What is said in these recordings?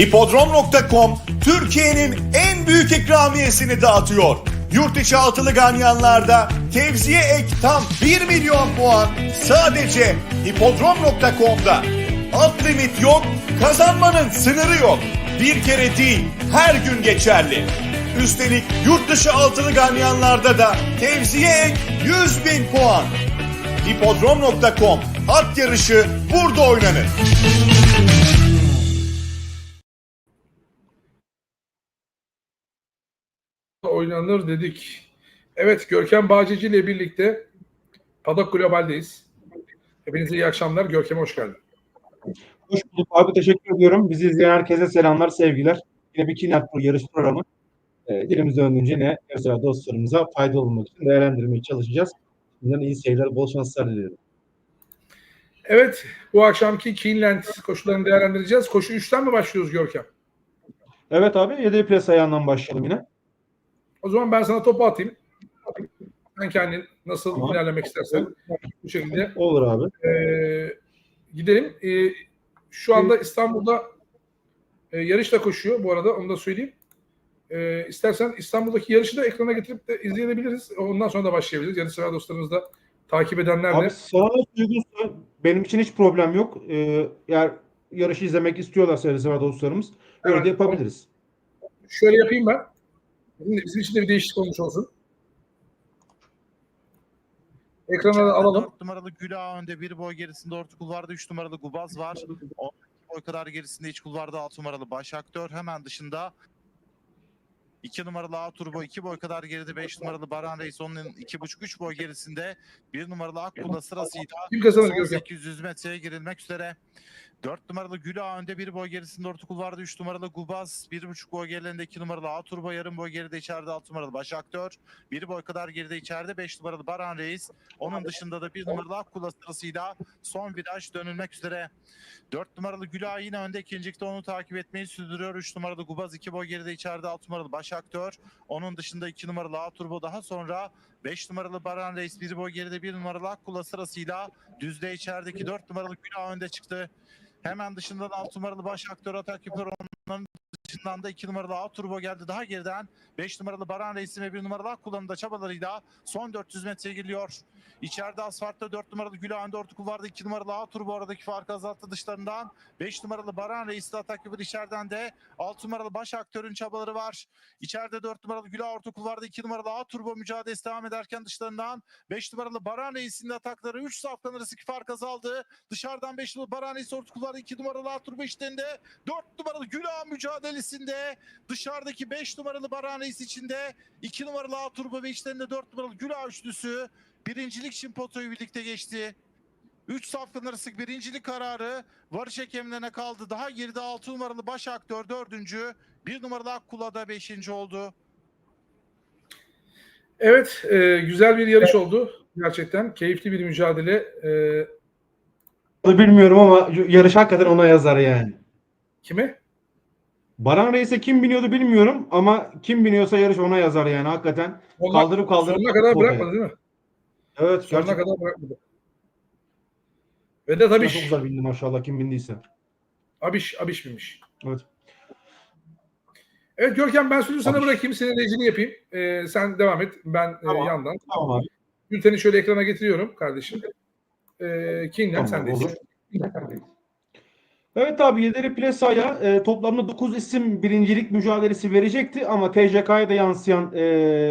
Hipodrom.com Türkiye'nin en büyük ikramiyesini dağıtıyor. Yurt içi altılı ganyanlarda tevziye ek tam 1 milyon puan sadece Hipodrom.com'da. Alt limit yok, kazanmanın sınırı yok. Bir kere değil, her gün geçerli. Üstelik yurt dışı altılı ganyanlarda da tevziye ek 100 bin puan. Hipodrom.com At yarışı burada oynanır. Oynanır dedik. Evet Görkem Bağcıcı ile birlikte Padok Global'deyiz. Hepinize iyi akşamlar. Görkem'e hoş geldin. Hoş bulduk abi teşekkür ediyorum. Bizi izleyen herkese selamlar, sevgiler. Yine bir Kinat Pro yarış programı. E, dilimiz döndüğünce ne özel dostlarımıza faydalı olmak için değerlendirmeye çalışacağız. Şimdiden iyi seyirler, bol şanslar diliyorum. Evet bu akşamki Keeneland koşularını değerlendireceğiz. Koşu 3'ten mi başlıyoruz Görkem? Evet abi 7 pres ayağından başlayalım yine. O zaman ben sana topu atayım. Sen kendin nasıl Tamam. ilerlemek istersen bu şekilde Olur abi. Ee, gidelim. Ee, şu anda İstanbul'da e, yarış da koşuyor bu arada onu da söyleyeyim. Ee, istersen İstanbul'daki yarışı da ekrana getirip de izleyebiliriz. Ondan sonra da başlayabiliriz. Yarış sever dostlarımız da takip edenler de. Abi sana uygunsa benim için hiç problem yok. Ee, eğer yarışı izlemek istiyorlarsa yarışsever dostlarımız öyle Evet. de yapabiliriz. Şöyle yapayım ben. Bizim, bizim için de bir değişiklik olmuş olsun. Ekrana da alalım. 4 numaralı Güla önde, bir boy gerisinde orta kulvarda 3 numaralı Gubaz var. 10 boy kadar gerisinde iç kulvarda 6 numaralı Başaktör. Hemen dışında 2 numaralı A Turbo, 2 boy kadar geride 5 numaralı Baran Reis. Onun 2,5-3 boy gerisinde 1 numaralı Akkula sırasıyla Kim kazanır son Görkem? 800 metreye girilmek üzere. 4 numaralı Güla önde, 1 boy gerisinde orta kulvarda 3 numaralı Gubaz, 1,5 boy gerilerinde 2 numaralı A Turbo, yarım boy geride içeride 6 numaralı Başaktör. 1 boy kadar geride içeride 5 numaralı Baran Reis. Onun dışında da bir numaralı Akkula sırasıyla son viraj dönülmek üzere. 4 numaralı Güla yine önde ikincilikte onu takip etmeyi sürdürüyor. 3 numaralı Gubaz 2 boy geride içeride 6 numaralı Başaktör. Onun dışında 2 numaralı A Turbo daha sonra 5 numaralı Baran Reis 1 boy geride 1 numaralı Akkula sırasıyla düzde içerideki 4 numaralı Güla önde çıktı. Hemen dışından 6 numaralı Başaktör atak yapıyor. Onların dışından da 2 numaralı A Turbo geldi. Daha geriden 5 numaralı Baran Reis'in ve 1 numaralı Akkula'nın da çabalarıyla son 400 metreye geliyor. İçeride asfaltta 4 numaralı Gülağan 4 kulvarda 2 numaralı A Turbo aradaki farkı azalttı dışlarından. 5 numaralı Baran Reis'le atak yapıyor içeriden de 6 numaralı baş aktörün çabaları var. İçeride 4 numaralı Gülağan orta kulvarda 2 numaralı A Turbo mücadelesi devam ederken dışlarından 5 numaralı Baran Reis'in atakları 3 safkan arasındaki fark azaldı. Dışarıdan 5 numaralı Baran Reis orta kulvarda 2 numaralı A Turbo işlerinde 4 numaralı Gülağan mücadelesinde dışarıdaki 5 numaralı Baran Reis içinde 2 numaralı A Turbo ve içlerinde 4 numaralı Gülağan üçlüsü birincilik için potoyu birlikte geçti. 3 safkan arası birincilik kararı varış hakemlerine kaldı. Daha geride 6 numaralı baş aktör 4. 1 numaralı Akkula da 5. oldu. Evet, e, güzel bir yarış oldu. Gerçekten keyifli bir mücadele. E, Bilmiyorum ama yarış hakikaten ona yazar yani. kime? Baran Reis'e kim biniyordu bilmiyorum ama kim biniyorsa yarış ona yazar yani hakikaten. Sonuna- Kaldırıp kaldırıp Sonuna kadar bırakmadı değil mi? Evet Sonuna gerçekten kadar bırakmadı. Ve de tabii çok güzel bindi maşallah kim bindiyse. Abiş, Abiş binmiş. Evet. Evet Görkem ben sözü sana Abiş. bırakayım. Senin rejini yapayım. E, sen devam et. Ben e, Tamam. yandan. Tamam abi. Bülteni şöyle ekrana getiriyorum kardeşim. E, Kinlen Tamam, sendeyiz. Evet abi Yederi Plesa'ya e, toplamda 9 isim birincilik mücadelesi verecekti ama TCK'ya da yansıyan e,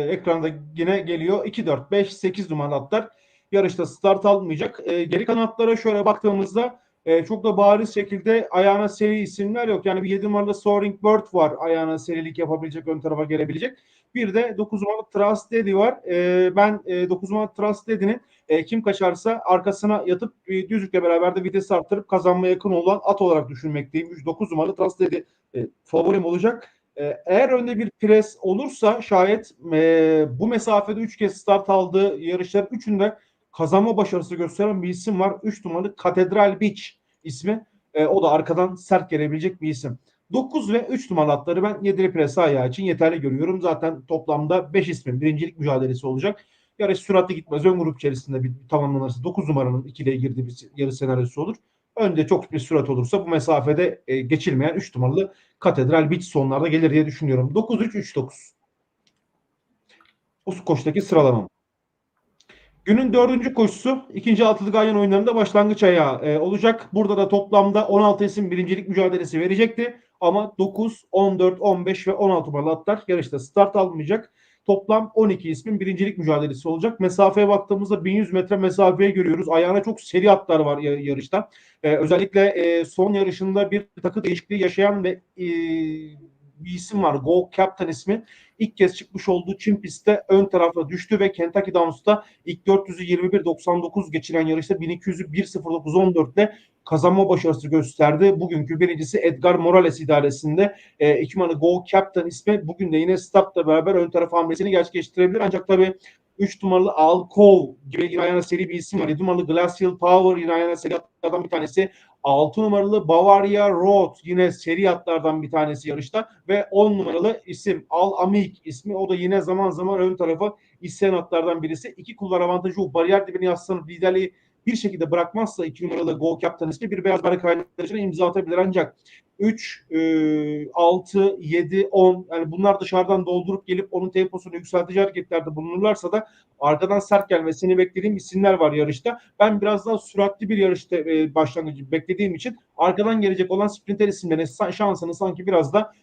ekranda yine geliyor. 2, 4, 5, 8 numaralı atlar yarışta start almayacak. E, geri kanatlara şöyle baktığımızda e, çok da bariz şekilde ayağına seri isimler yok. Yani bir 7 numaralı Soaring Bird var ayağına serilik yapabilecek ön tarafa gelebilecek. Bir de 9 numaralı Trust Daddy var. E, ben e, 9 numaralı Trust Daddy'nin e, kim kaçarsa arkasına yatıp bir düzlükle beraber de vites arttırıp kazanmaya yakın olan at olarak düşünmekteyim. 9 numaralı Trust dedi e, favorim olacak. E, eğer önde bir pres olursa şayet e, bu mesafede 3 kez start aldığı yarışların üçünde kazanma başarısı gösteren bir isim var. 3 numaralı Katedral Beach ismi. E, o da arkadan sert gelebilecek bir isim. 9 ve 3 numaralı atları ben 7'li pres ayağı için yeterli görüyorum. Zaten toplamda 5 ismin birincilik mücadelesi olacak. Yarış süratli gitmez. Ön grup içerisinde bir tamamlanırsa 9 numaranın ikiliye girdiği bir yarış senaryosu olur. Önde çok bir sürat olursa bu mesafede e, geçilmeyen 3 numaralı Katedral Beach sonlarda gelir diye düşünüyorum. 9-3-3-9. Bu koştaki sıralamam. Günün dördüncü koşusu ikinci altılı ganyan oyunlarında başlangıç ayağı e, olacak. Burada da toplamda 16 isim birincilik mücadelesi verecekti. Ama 9, 14, 15 ve 16 numaralı atlar yarışta start almayacak. Toplam 12 ismin birincilik mücadelesi olacak. Mesafeye baktığımızda 1100 metre mesafeye görüyoruz. Ayağına çok seri atlar var ya- yarışta. Ee, özellikle e, son yarışında bir takı değişikliği yaşayan ve e, bir isim var. Go Captain ismi. İlk kez çıkmış olduğu Çin pistte ön tarafa düştü ve Kentucky Downs'ta ilk 400'ü 21.99 geçiren yarışta 1200'ü 1.09.14 ile kazanma başarısı gösterdi. Bugünkü birincisi Edgar Morales idaresinde e, numaralı Go Captain ismi bugün de yine startla beraber ön taraf hamlesini gerçekleştirebilir. Ancak tabii 3 numaralı Alkov gibi yine ayağına seri bir isim var. 7 numaralı Glacial Power yine ayağına seri atlardan bir tanesi. 6 numaralı Bavaria Road yine seri atlardan bir tanesi yarışta. Ve 10 numaralı isim Al Amik ismi. O da yine zaman zaman ön tarafa isteyen atlardan birisi. İki kulvar avantajı o bariyer dibine yaslanıp liderliği bir şekilde bırakmazsa 2 numaralı Go Captain ismi bir beyaz bayrak kaynaklarına imza atabilir ancak 3, 6, 7, 10 yani bunlar dışarıdan doldurup gelip onun temposunu yükseltici hareketlerde bulunurlarsa da arkadan sert gelmesini beklediğim isimler var yarışta. Ben biraz daha süratli bir yarışta e, başlangıcı beklediğim için arkadan gelecek olan sprinter isimlerin şansını sanki biraz da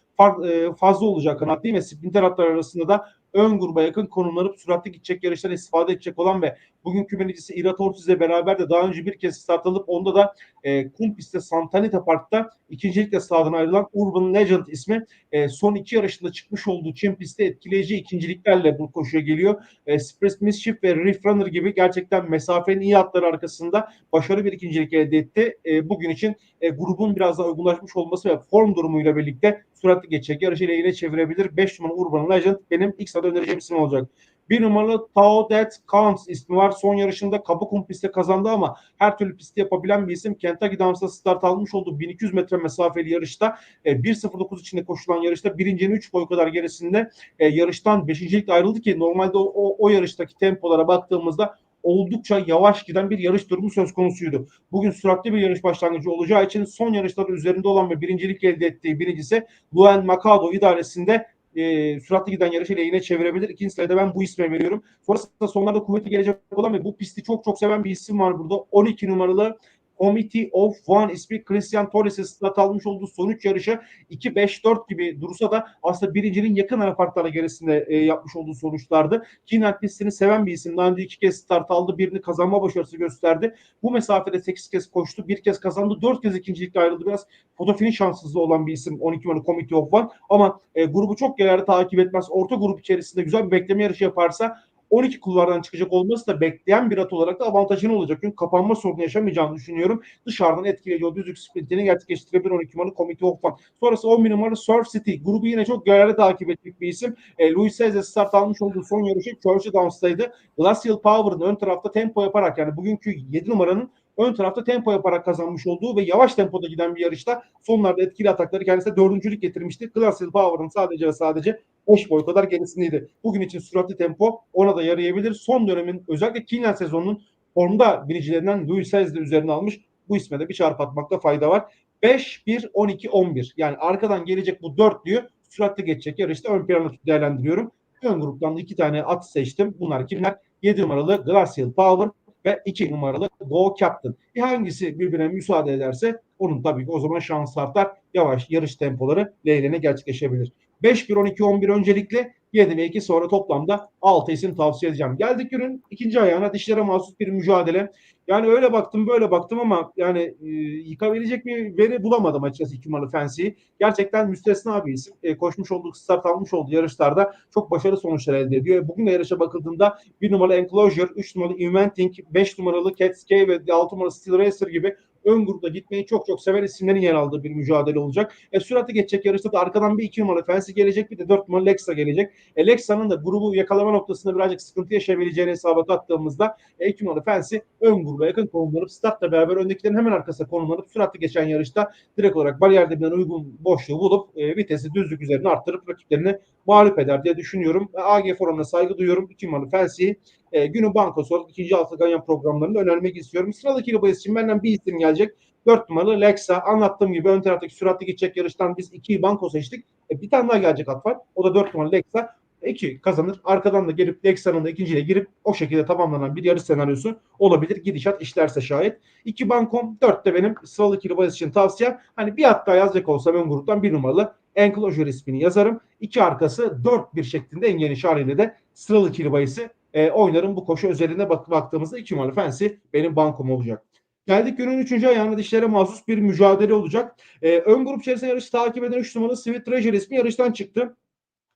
e, fazla olacak kanatlıyım ve sprinter atlar arasında da ön gruba yakın konumlanıp süratli gidecek yarıştan istifade edecek olan ve bugünkü birincisi Irat Ortiz ile beraber de daha önce bir kez start alıp onda da e, kum pistte Santanita Park'ta ikincilikle sağdan ayrılan Urban Legend ismi e, son iki yarışında çıkmış olduğu Çin pistte etkileyici ikinciliklerle bu koşuya geliyor. E, Spress Mischief ve Reef Runner gibi gerçekten mesafenin iyi atları arkasında başarılı bir ikincilik elde etti. E, bugün için e, grubun biraz daha uygunlaşmış olması ve form durumuyla birlikte süratli geçecek yarışı lehine çevirebilir. 5 numaralı Urban Legend benim ilk sırada önereceğim isim olacak. Bir numaralı Tao That Counts ismi var. Son yarışında Kabukum pistte kazandı ama her türlü pisti yapabilen bir isim. Kentucky Downs'ta start almış olduğu 1200 metre mesafeli yarışta e, 1.09 içinde koşulan yarışta birincinin 3 boy kadar gerisinde e, yarıştan beşincilikle ayrıldı ki normalde o, o, o yarıştaki tempolara baktığımızda oldukça yavaş giden bir yarış durumu söz konusuydu. Bugün süratli bir yarış başlangıcı olacağı için son yarışların üzerinde olan ve birincilik elde ettiği birincisi Luen Macado idaresinde e, süratli giden yarışı lehine çevirebilir. İkincisine de ben bu isme veriyorum. Sonrasında sonlarda kuvvetli gelecek olan ve bu pisti çok çok seven bir isim var burada. 12 numaralı Committee of One ismi Christian Torres'e start almış olduğu son 3 yarışı 2-5-4 gibi dursa da aslında birincinin yakın ara farklarla gerisinde e, yapmış olduğu sonuçlardı. Keenan pistini seven bir isim. Daha önce iki kez start aldı. Birini kazanma başarısı gösterdi. Bu mesafede 8 kez koştu. Bir kez kazandı. 4 kez ikincilikle ayrıldı. Biraz fotofinin şanssızlığı olan bir isim 12 numaralı Committee of One. Ama e, grubu çok genelde takip etmez. Orta grup içerisinde güzel bir bekleme yarışı yaparsa 12 kulvardan çıkacak olması da bekleyen bir at olarak da avantajını olacak. Çünkü kapanma sorunu yaşamayacağını düşünüyorum. Dışarıdan etkileyici o düzlük sprintini gerçekleştirebilir 12 numaralı of One. Sonrası 11 numaralı Surf City. Grubu yine çok genelde takip ettik bir isim. E, Louis Seze start almış olduğu son yarışı Churchill Downs'taydı. Glacial Power'ın ön tarafta tempo yaparak yani bugünkü 7 numaranın ön tarafta tempo yaparak kazanmış olduğu ve yavaş tempoda giden bir yarışta sonlarda etkili atakları kendisine dördüncülük getirmişti. Glacial Power'ın sadece ve sadece 5 boy kadar gerisindeydi. Bugün için süratli tempo ona da yarayabilir. Son dönemin özellikle Keenan sezonunun formda binicilerinden Louis Saez de üzerine almış. Bu isme de bir çarpı atmakta fayda var. 5, 1, 12, 11. Yani arkadan gelecek bu dörtlüyü süratli geçecek yarışta ön plana değerlendiriyorum. Ön gruptan iki tane at seçtim. Bunlar kimler? 7 numaralı Glacial Power ve 2 numaralı Go Captain. E hangisi birbirine müsaade ederse onun tabii ki o zaman şans artar. Yavaş yarış tempoları leylene gerçekleşebilir. 5, 1, 12, 11 öncelikle 7 ve 2 sonra toplamda 6 isim tavsiye edeceğim. Geldik günün ikinci ayağına dişlere mahsus bir mücadele. Yani öyle baktım böyle baktım ama yani e, yıkabilecek bir veri bulamadım açıkçası 2 numaralı Fancy'yi. Gerçekten müstesna bir isim. E, koşmuş olduğu, start almış olduğu yarışlarda çok başarılı sonuçlar elde ediyor. Bugün de yarışa bakıldığında 1 numaralı Enclosure, 3 numaralı Inventing, 5 numaralı Catskay ve 6 numaralı Steel Racer gibi ön grupta gitmeyi çok çok seven isimlerin yer aldığı bir mücadele olacak. E, süratli geçecek yarışta da arkadan bir 2 numaralı Fancy gelecek bir de 4 numaralı Lexa gelecek. E, Lexa'nın da grubu yakalama noktasında birazcık sıkıntı yaşayabileceğini hesaba kattığımızda e, 2 numaralı Fancy ön gruba yakın konumlanıp startla beraber öndekilerin hemen arkasına konumlanıp süratli geçen yarışta direkt olarak bariyer dibinden uygun boşluğu bulup e, vitesi düzlük üzerine arttırıp rakiplerini mağlup eder diye düşünüyorum. E, AG forumuna saygı duyuyorum. 2 numaralı Fancy'yi e, günün bankosu olarak ikinci altı ganyan programlarında önermek istiyorum. Sıradaki bu isim benden bir isim gelecek. 4 numaralı Lexa. Anlattığım gibi ön taraftaki süratli gidecek yarıştan biz 2'yi banko seçtik. E, bir tane daha gelecek at var. O da 4 numaralı Lexa. 2 kazanır. Arkadan da gelip Lexa'nın da ikinciyle girip o şekilde tamamlanan bir yarış senaryosu olabilir. Gidişat işlerse şayet. 2 bankom 4 de benim sıralı ikili bahis için tavsiyem. Hani bir hatta yazacak olsam ön gruptan bir numaralı Enclosure ismini yazarım. İki arkası 4 bir şeklinde en geniş haliyle de sıralı ikili bahisi e, oynarım. Bu koşu özelinde bak baktığımızda 2 numaralı Fancy benim bankom olacak. Geldik günün 3. ayağına dişlere mahsus bir mücadele olacak. E, ön grup içerisinde yarışı takip eden 3 numaralı Sweet Treasure ismi yarıştan çıktı.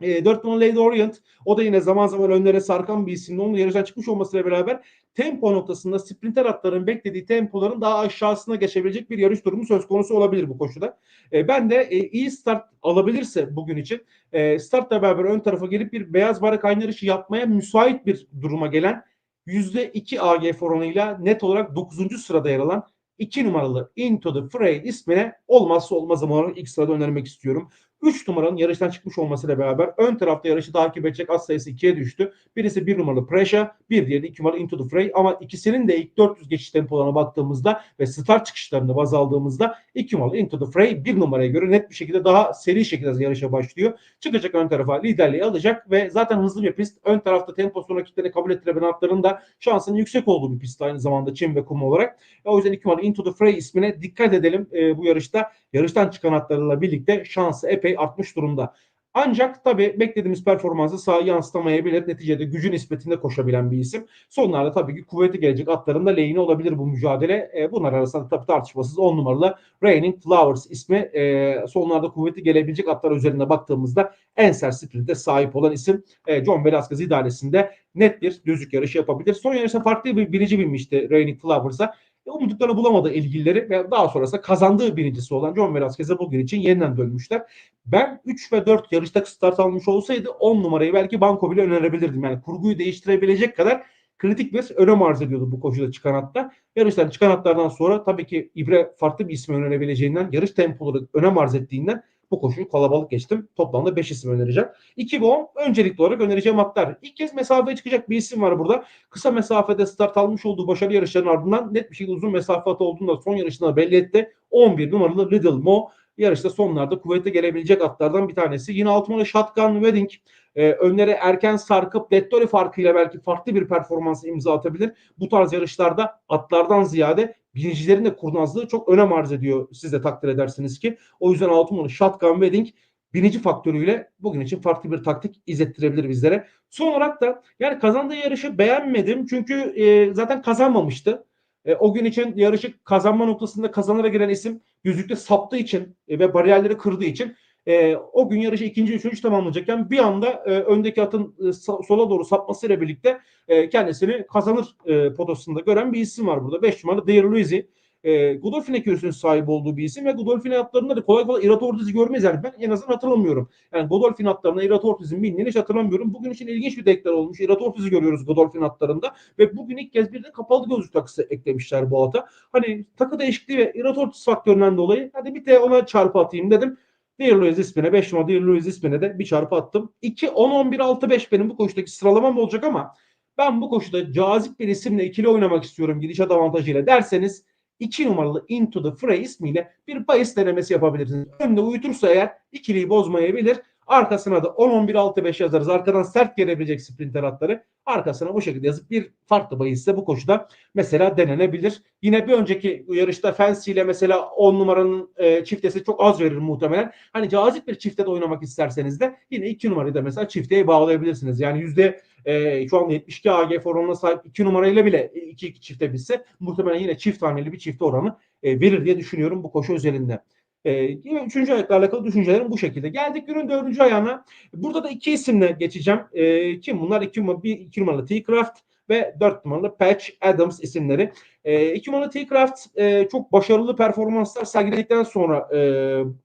E, 4 numaralı Lady Orient o da yine zaman zaman önlere sarkan bir isimli. Onun yarıştan çıkmış olmasıyla beraber tempo noktasında sprinter atların beklediği tempoların daha aşağısına geçebilecek bir yarış durumu söz konusu olabilir bu koşuda. E, ben de e, iyi start alabilirse bugün için e, startla beraber ön tarafa gelip bir beyaz barak aynı yarışı yapmaya müsait bir duruma gelen %2 AG oranıyla net olarak 9. sırada yer alan 2 numaralı Into the Fray ismine olmazsa olmazım olarak ilk sırada önermek istiyorum. 3 numaranın yarıştan çıkmış olmasıyla beraber ön tarafta yarışı takip edecek az sayısı 2'ye düştü. Birisi 1 numaralı Pressure, bir diğeri 2 numaralı Into the Fray ama ikisinin de ilk 400 geçiş tempolarına baktığımızda ve start çıkışlarını baz aldığımızda 2 numaralı Into the Fray 1 numaraya göre net bir şekilde daha seri şekilde yarışa başlıyor. Çıkacak ön tarafa liderliği alacak ve zaten hızlı bir pist. Ön tarafta temposunu rakiplerine kabul ettirebilen atların da şansının yüksek olduğu bir pist aynı zamanda çim ve kum olarak. E, O yüzden 2 numaralı Into the Fray ismine dikkat edelim e, bu yarışta. Yarıştan çıkan atlarla birlikte şansı epey artmış durumda. Ancak tabii beklediğimiz performansı sahaya yansıtamayabilir. Neticede gücü nispetinde koşabilen bir isim. Sonlarda tabii ki kuvveti gelecek atların da lehine olabilir bu mücadele. E, bunlar arasında tabii tartışmasız 10 numaralı Raining Flowers ismi e, sonlarda kuvveti gelebilecek atlar üzerinde baktığımızda en sert sprinte sahip olan isim e, John Velasquez idaresinde net bir düzlük yarışı yapabilir. Son yarışta farklı bir birinci binmişti Raining Flowers'a. E, umduklarını bulamadı ilgilileri ve daha sonrasında kazandığı birincisi olan John Velasquez'e bugün için yeniden dönmüşler. Ben 3 ve 4 yarışta start almış olsaydı 10 numarayı belki banko bile önerebilirdim. Yani kurguyu değiştirebilecek kadar kritik bir önem arz ediyordu bu koşuda çıkan hatta. Yarıştan çıkan hatlardan sonra tabii ki İbre farklı bir ismi önerebileceğinden, yarış tempoları önem arz ettiğinden bu koşuyu kalabalık geçtim. Toplamda 5 isim önereceğim. 2 ve 10 öncelikli olarak önereceğim atlar. İlk kez mesafeye çıkacak bir isim var burada. Kısa mesafede start almış olduğu başarılı yarışların ardından net bir şekilde uzun mesafe atı olduğunu da son yarışında belli etti. 11 numaralı Little Mo yarışta sonlarda kuvvete gelebilecek atlardan bir tanesi. Yine 6 numaralı Shotgun Wedding e, önlere erken sarkıp Dettori farkıyla belki farklı bir performans imza atabilir. Bu tarz yarışlarda atlardan ziyade binicilerin de kurnazlığı çok önem arz ediyor. Siz de takdir edersiniz ki. O yüzden 6 numaralı Shotgun Wedding binici faktörüyle bugün için farklı bir taktik izlettirebilir bizlere. Son olarak da yani kazandığı yarışı beğenmedim. Çünkü e, zaten kazanmamıştı. E, o gün için yarışı kazanma noktasında kazanara giren isim yüzükte saptığı için e, ve bariyerleri kırdığı için e, o gün yarışı ikinci, üçüncü tamamlayacakken bir anda e, öndeki atın e, sola doğru sapmasıyla birlikte e, kendisini kazanır e, potosunda gören bir isim var burada. 5 numaralı Dale Luiz'i. E, Godolphin ekürüsünün sahibi olduğu bir isim ve Godolphin atlarında da kolay kolay Irato Ortiz'i görmeyiz. Yani ben en azından hatırlamıyorum. Yani Godolphin atlarında Irato Ortiz'in bindiğini hiç hatırlamıyorum. Bugün için ilginç bir deklar olmuş. Irato Ortiz'i görüyoruz Godolphin atlarında ve bugün ilk kez bir de kapalı gözlük takısı eklemişler bu ata. Hani takı değişikliği ve Irato Ortiz faktöründen dolayı hadi bir de ona çarpı atayım dedim. Dear ismine 5 numara Dear Louis ismine de bir çarpı attım. 2, 10, 11, 6, 5 benim bu koşudaki sıralamam olacak ama ben bu koşuda cazip bir isimle ikili oynamak istiyorum gidişat avantajıyla derseniz 2 numaralı Into the Fray ismiyle bir bahis denemesi yapabilirsiniz. Önde uyutursa eğer ikiliyi bozmayabilir. Arkasına da 10-11-6-5 yazarız. Arkadan sert gelebilecek sprinter atları. Arkasına bu şekilde yazıp bir farklı bahisse bu koşuda mesela denenebilir. Yine bir önceki yarışta Fancy ile mesela 10 numaranın e, çiftesi çok az verir muhtemelen. Hani cazip bir çifte de oynamak isterseniz de yine 2 numarayı da mesela çifteye bağlayabilirsiniz. Yani yüzde e, şu anda 72 AG oranına sahip 2 numarayla bile 2 çifte bitse muhtemelen yine çift haneli bir çifte oranı e, verir diye düşünüyorum bu koşu özelinde. E, üçüncü ayakla alakalı düşüncelerim bu şekilde. Geldik günün dördüncü ayağına. Burada da iki isimle geçeceğim. E, kim bunlar? İki, bir, iki numaralı T-Craft ve dört numaralı Patch Adams isimleri. E, iki numaralı T-Craft e, çok başarılı performanslar sergiledikten sonra e,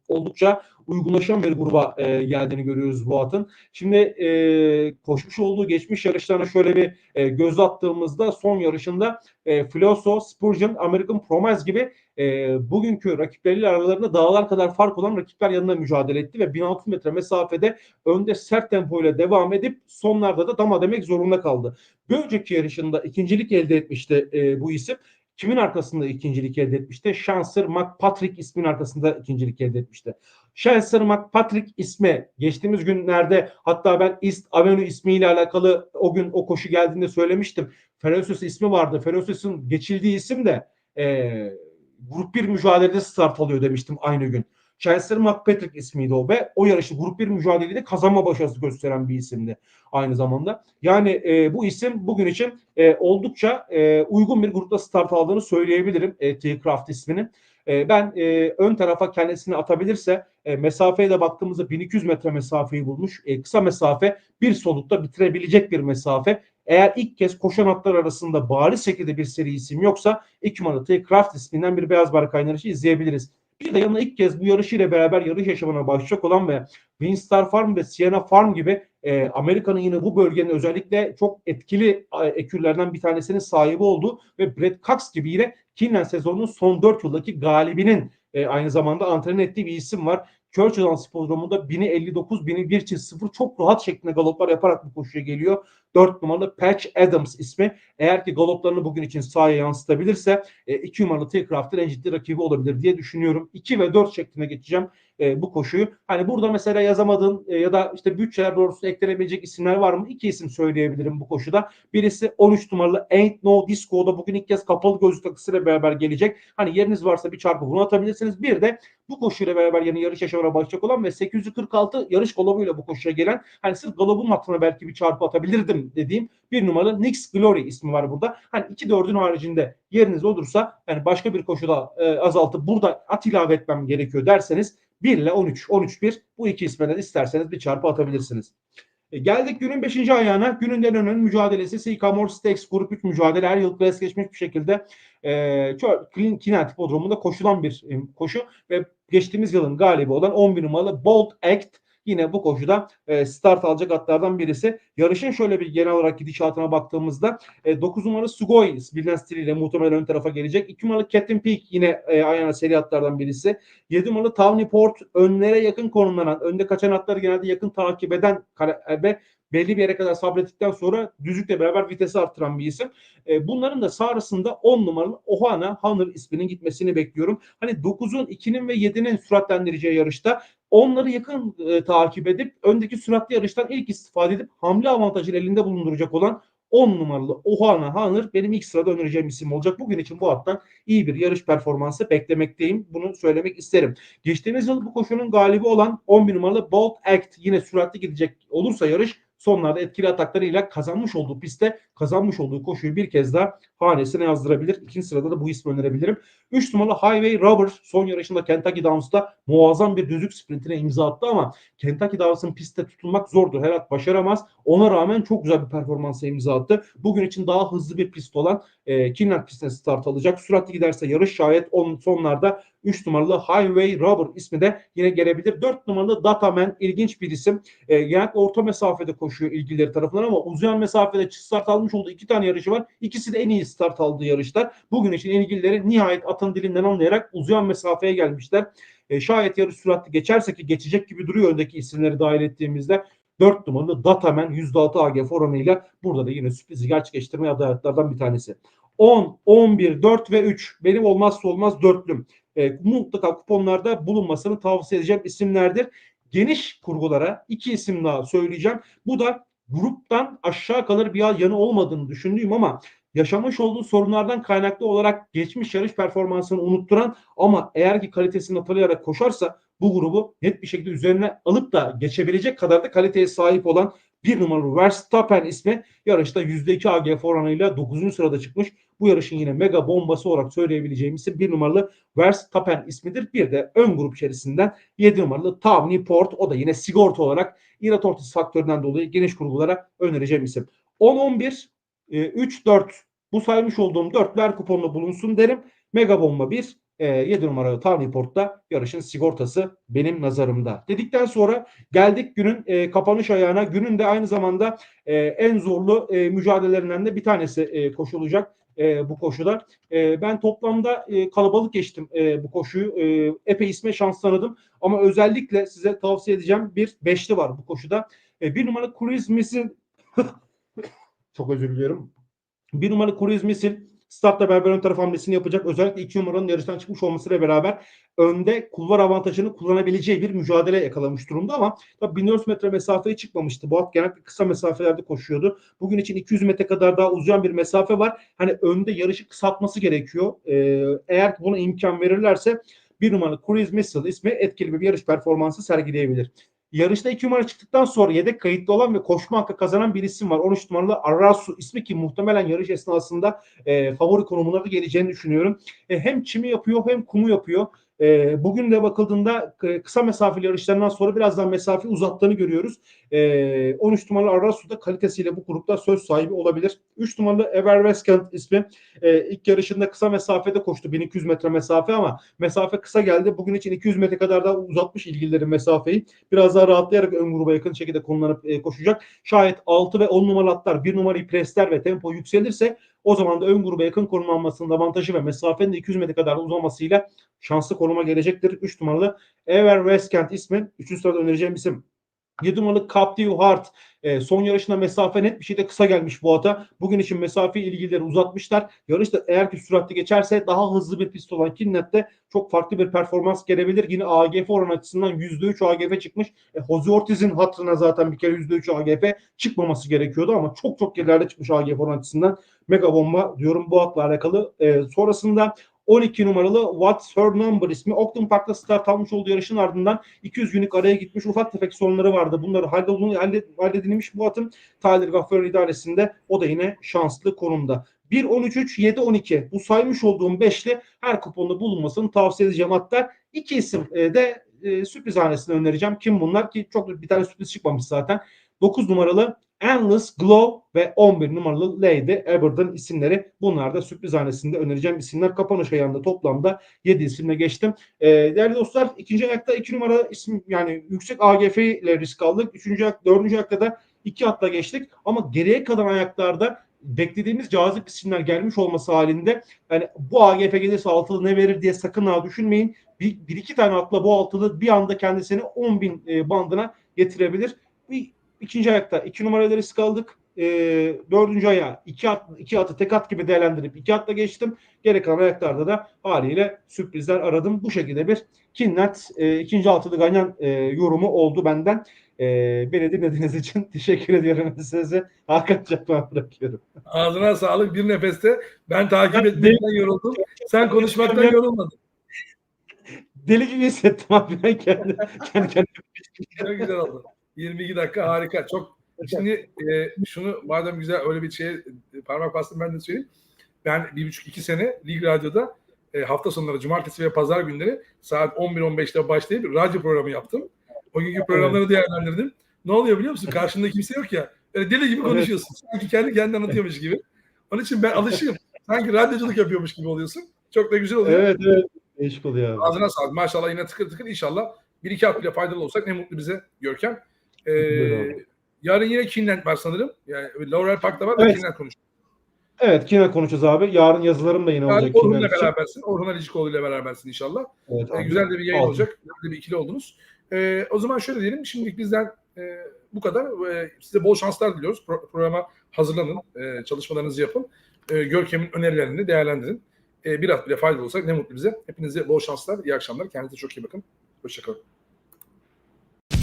oldukça uygunlaşan bir gruba e, geldiğini görüyoruz bu atın. Şimdi e, koşmuş olduğu geçmiş yarışlarına şöyle bir e, göz attığımızda son yarışında e, Floso, Spurgeon, American Promise gibi e, bugünkü rakipleriyle aralarında dağlar kadar fark olan rakipler yanında mücadele etti ve 1600 metre mesafede önde sert tempoyla devam edip sonlarda da dama demek zorunda kaldı. Bir önceki yarışında ikincilik elde etmişti e, bu isim. kimin arkasında ikincilik elde etmişti? Shancer McPatrick isminin arkasında ikincilik elde etmişti. Shancer McPatrick ismi geçtiğimiz günlerde hatta ben East Avenue ismiyle alakalı o gün o koşu geldiğinde söylemiştim. Ferocious ismi vardı. Ferocious'un geçildiği isim de e, grup 1 mücadelede start alıyor demiştim aynı gün. Chelsea McPatrick ismiydi o ve o yarışı grup 1 mücadelede kazanma başarısı gösteren bir isimdi aynı zamanda. Yani e, bu isim bugün için e, oldukça e, uygun bir grupta start aldığını söyleyebilirim e, T-Craft isminin. E, ben e, ön tarafa kendisini atabilirse e, mesafeye de baktığımızda 1200 metre mesafeyi bulmuş. E, kısa mesafe bir solukta bitirebilecek bir mesafe. Eğer ilk kez koşan atlar arasında bariz şekilde bir seri isim yoksa ilk numaralı T-Craft isminden bir beyaz bar yarışı izleyebiliriz. Bir de yanına ilk kez bu yarışıyla beraber yarış yaşamına başlayacak olan ve Winstar Farm ve Siena Farm gibi e, Amerika'nın yine bu bölgenin özellikle çok etkili ekürlerden bir tanesinin sahibi olduğu ve Brett Cox gibi yine Kinlan sezonunun son 4 yıldaki galibinin e, aynı zamanda antren ettiği bir isim var. Churchill Spordromu'nda 1000'i 59, 1000'i 1 0 çok rahat şeklinde galoplar yaparak bu koşuya geliyor. 4 numaralı Patch Adams ismi. Eğer ki galoplarını bugün için sahaya yansıtabilirse 2 e, numaralı T-Craft'ın en ciddi rakibi olabilir diye düşünüyorum. 2 ve 4 şeklinde geçeceğim e, bu koşuyu. Hani burada mesela yazamadığın e, ya da işte bütçeler doğrusu eklenebilecek isimler var mı? İki isim söyleyebilirim bu koşuda. Birisi 13 numaralı Ain't No Disco'da bugün ilk kez kapalı gözlük takısıyla beraber gelecek. Hani yeriniz varsa bir çarpı bunu atabilirsiniz. Bir de bu koşuyla beraber yeni yarış yaşamına başlayacak olan ve 846 yarış galobuyla bu koşuya gelen hani sırf galobun hatırına belki bir çarpı atabilirdim dediğim bir numaralı Nix Glory ismi var burada. Hani 2-4'ün haricinde yeriniz olursa yani başka bir koşuda e, azaltıp burada at ilave etmem gerekiyor derseniz 1 ile 13, 13-1 bu iki ismeden isterseniz bir çarpı atabilirsiniz. E, geldik günün 5. ayağına. Günün en önemli mücadelesi Sycamore Stakes Grup 3 mücadele. Her yıl klas geçmiş bir şekilde e, Kinant Hipodromu'nda koşulan bir e, koşu ve geçtiğimiz yılın galibi olan 11 numaralı Bold Act yine bu koşuda e, start alacak atlardan birisi. Yarışın şöyle bir genel olarak gidişatına baktığımızda e, 9 numaralı Sugoi bilinen stiliyle muhtemelen ön tarafa gelecek. 2 numaralı Captain Peak yine e, ayağına seri atlardan birisi. 7 numaralı Tawny Port önlere yakın konumlanan, önde kaçan atları genelde yakın takip eden e, ve belli bir yere kadar sabrettikten sonra düzlükle beraber vitesi arttıran bir isim. E, bunların da sağrısında 10 numaralı Ohana Hunter isminin gitmesini bekliyorum. Hani 9'un, 2'nin ve 7'nin süratlendireceği yarışta onları yakın e, takip edip öndeki süratli yarıştan ilk istifade edip hamle avantajını elinde bulunduracak olan 10 numaralı Ohana Hanır benim ilk sırada önereceğim isim olacak. Bugün için bu hattan iyi bir yarış performansı beklemekteyim. Bunu söylemek isterim. Geçtiğimiz yıl bu koşunun galibi olan 11 numaralı Bolt Act yine süratli gidecek olursa yarış sonlarda etkili ataklarıyla kazanmış olduğu pistte kazanmış olduğu koşuyu bir kez daha hanesine yazdırabilir. İkinci sırada da bu ismi önerebilirim. 3 numaralı Highway Robber son yarışında Kentucky Downs'ta muazzam bir düzlük sprintine imza attı ama Kentucky Downs'ın pistte tutulmak zordur. Her at başaramaz. Ona rağmen çok güzel bir performansa imza attı. Bugün için daha hızlı bir pist olan e, Kinland pistine start alacak. Süratli giderse yarış şayet onun sonlarda 3 numaralı Highway Robber ismi de yine gelebilir. 4 numaralı Dataman ilginç bir isim. E, genellikle orta mesafede koşuyor ilgileri tarafından ama uzayan mesafede start almış olduğu iki tane yarışı var. İkisi de en iyi start aldığı yarışlar. Bugün için ilgilileri nihayet atın dilinden anlayarak uzayan mesafeye gelmişler. E, şayet yarış süratli geçerse ki geçecek gibi duruyor öndeki isimleri dahil ettiğimizde 4 numaralı Dataman %6 AGF oranıyla burada da yine sürprizi gerçekleştirmeye adaylardan bir tanesi. 10, 11, 4 ve 3 benim olmazsa olmaz dörtlüm. E, mutlaka kuponlarda bulunmasını tavsiye edeceğim isimlerdir. Geniş kurgulara iki isim daha söyleyeceğim. Bu da gruptan aşağı kalır bir yanı olmadığını düşündüğüm ama yaşamış olduğu sorunlardan kaynaklı olarak geçmiş yarış performansını unutturan ama eğer ki kalitesini hatırlayarak koşarsa bu grubu net bir şekilde üzerine alıp da geçebilecek kadar da kaliteye sahip olan bir numaralı Verstappen ismi yarışta %2 AGF oranıyla 9. sırada çıkmış. Bu yarışın yine mega bombası olarak söyleyebileceğim isim bir numaralı Verstappen ismidir. Bir de ön grup içerisinden 7 numaralı Tawny Port o da yine sigorta olarak İrat ortası faktöründen dolayı geniş kurgulara önereceğim isim. 10-11, 3-4 e, bu saymış olduğum dörtler kuponla bulunsun derim. Mega bomba 1, e, 7 numaralı Tawny Port'ta yarışın sigortası benim nazarımda. Dedikten sonra geldik günün e, kapanış ayağına. Günün de aynı zamanda e, en zorlu e, mücadelelerinden de bir tanesi e, koşulacak e, bu koşuda. E, ben toplamda e, kalabalık geçtim e, bu koşuyu. E, epey isme şans tanıdım. Ama özellikle size tavsiye edeceğim bir beşli var bu koşuda. E, bir numaralı Cruise Missile çok özür diliyorum. Bir numaralı Cruise Missile Startla beraber ön taraf hamlesini yapacak. Özellikle 2 numaranın yarıştan çıkmış olmasıyla beraber önde kulvar avantajını kullanabileceği bir mücadele yakalamış durumda ama tabii 1400 metre mesafeye çıkmamıştı. Bu at genellikle kısa mesafelerde koşuyordu. Bugün için 200 metre kadar daha uzayan bir mesafe var. Hani önde yarışı kısaltması gerekiyor. Ee, eğer buna imkan verirlerse bir numaralı Cruise Missile ismi etkili bir yarış performansı sergileyebilir. Yarışta 2 numara çıktıktan sonra yedek kayıtlı olan ve koşma hakkı kazanan bir isim var. 13 numaralı Arasu ismi ki muhtemelen yarış esnasında e, favori konumuna da geleceğini düşünüyorum. E, hem çimi yapıyor hem kumu yapıyor. E, bugün de bakıldığında e, kısa mesafeli yarışlarından sonra biraz daha mesafe uzattığını görüyoruz. E, 13 numaralı Arasu da kalitesiyle bu grupta söz sahibi olabilir. 3 numaralı Ever Westcott ismi e, ilk yarışında kısa mesafede koştu. 1200 metre mesafe ama mesafe kısa geldi. Bugün için 200 metre kadar daha uzatmış ilgilileri mesafeyi. Biraz daha rahatlayarak ön gruba yakın şekilde konulanıp e, koşacak. Şayet 6 ve 10 numaralı atlar 1 numarayı presler ve tempo yükselirse o zaman da ön gruba yakın konumlanmasının avantajı ve mesafenin de 200 metre kadar uzamasıyla şanslı konuma gelecektir. 3 numaralı Ever Westkent ismi 3. sırada önereceğim isim. 7 numaralı Captive Heart e, son yarışında mesafe net bir şeyde kısa gelmiş bu ata. Bugün için mesafe ilgileri uzatmışlar. Yarışta eğer ki süratli geçerse daha hızlı bir pist olan Kinnet'te çok farklı bir performans gelebilir. Yine AGF oran açısından %3 AGF çıkmış. E, Jose Ortiz'in hatırına zaten bir kere %3 AGF çıkmaması gerekiyordu ama çok çok gerilerde çıkmış AGF oran açısından. Mega bomba diyorum bu atla alakalı. E, sonrasında 12 numaralı What's Her Number ismi Oakland Park'ta start almış olduğu yarışın ardından 200 günlük araya gitmiş ufak tefek sorunları vardı. Bunları halledilmiş bu atın Tyler Gaffer idaresinde o da yine şanslı konumda. 1 13 3 7 12 bu saymış olduğum beşli her kuponda bulunmasını tavsiye edeceğim hatta iki isim e, de e, sürpriz hanesine önereceğim. Kim bunlar ki çok bir tane sürpriz çıkmamış zaten. 9 numaralı Endless Glow ve 11 numaralı Lady Aberdeen isimleri. Bunlar da sürpriz hanesinde önereceğim isimler. Kapanış ayağında toplamda 7 isimle geçtim. Ee, değerli dostlar ikinci ayakta 2 numara isim yani yüksek AGF ile risk aldık. Üçüncü ayak, dördüncü ayakta da 2 atla geçtik. Ama geriye kalan ayaklarda beklediğimiz cazip isimler gelmiş olması halinde yani bu AGF gelirse altılı ne verir diye sakın ha düşünmeyin. Bir, bir iki tane atla bu altılı bir anda kendisini 10 bin e, bandına getirebilir. Bir ikinci ayakta iki numarayla risk aldık. E, dördüncü ayağı iki, at, iki atı tek at gibi değerlendirip iki atla geçtim. Geri kalan ayaklarda da haliyle sürprizler aradım. Bu şekilde bir Kinnet e, ikinci altılı ganyan e, yorumu oldu benden. E, beni dinlediğiniz için teşekkür ediyorum size. Hakan Çakmak'a bırakıyorum. Ağzına sağlık bir nefeste. Ben takip Ben etmekten yoruldum. Sen konuşmaktan yorulmadın. Deli gibi hissettim abi ben kendi, kendi kendime. Çok güzel oldu. 22 dakika harika. Çok Şimdi e, şunu madem güzel öyle bir şeye parmak bastım ben de söyleyeyim. Ben bir buçuk iki sene Lig Radyo'da e, hafta sonları cumartesi ve pazar günleri saat 11-15'te başlayıp radyo programı yaptım. O günkü programları değerlendirdim. Ne oluyor biliyor musun? Karşında kimse yok ya. Böyle deli gibi Evet. konuşuyorsun. Sanki kendi kendine anlatıyormuş gibi. Onun için ben alışığım. Sanki radyoculuk yapıyormuş gibi oluyorsun. Çok da güzel oluyor. Evet evet. Değişik oluyor abi. Ağzına sağlık. Maşallah yine tıkır tıkır inşallah. Bir iki hafta faydalı olsak ne mutlu bize Görkem. Ee, yarın yine Kinland var sanırım. Yani Laurel Park'ta var da Evet. Kinland konuşuyor. Evet kine konuşacağız abi. Yarın yazılarım da yine olacak. Yani Kinland Orhun'la berabersin. Orhun Alicikoğlu ile berabersin inşallah. Evet, Ee, güzel de bir yayın Aldım. olacak. Güzel de bir ikili oldunuz. Ee, o zaman şöyle diyelim. Şimdilik bizden e, bu kadar. Ee, size bol şanslar diliyoruz. Pro- programa hazırlanın. e, çalışmalarınızı yapın. E, Görkem'in önerilerini değerlendirin. E, bir at bile faydalı olsak ne mutlu bize. Hepinize bol şanslar. İyi akşamlar. Kendinize çok iyi bakın. Hoşçakalın.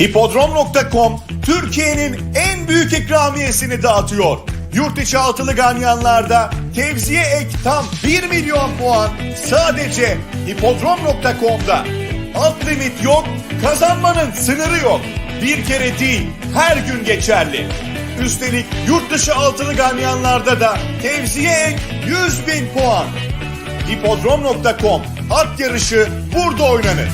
Hipodrom.com Türkiye'nin en büyük ikramiyesini dağıtıyor. Yurt içi altılı ganyanlarda tevziye ek tam 1 milyon puan sadece hipodrom.com'da. Alt limit yok, kazanmanın sınırı yok. Bir kere değil, her gün geçerli. Üstelik yurt dışı altılı ganyanlarda da tevziye ek 100 bin puan. Hipodrom.com At yarışı burada oynanır.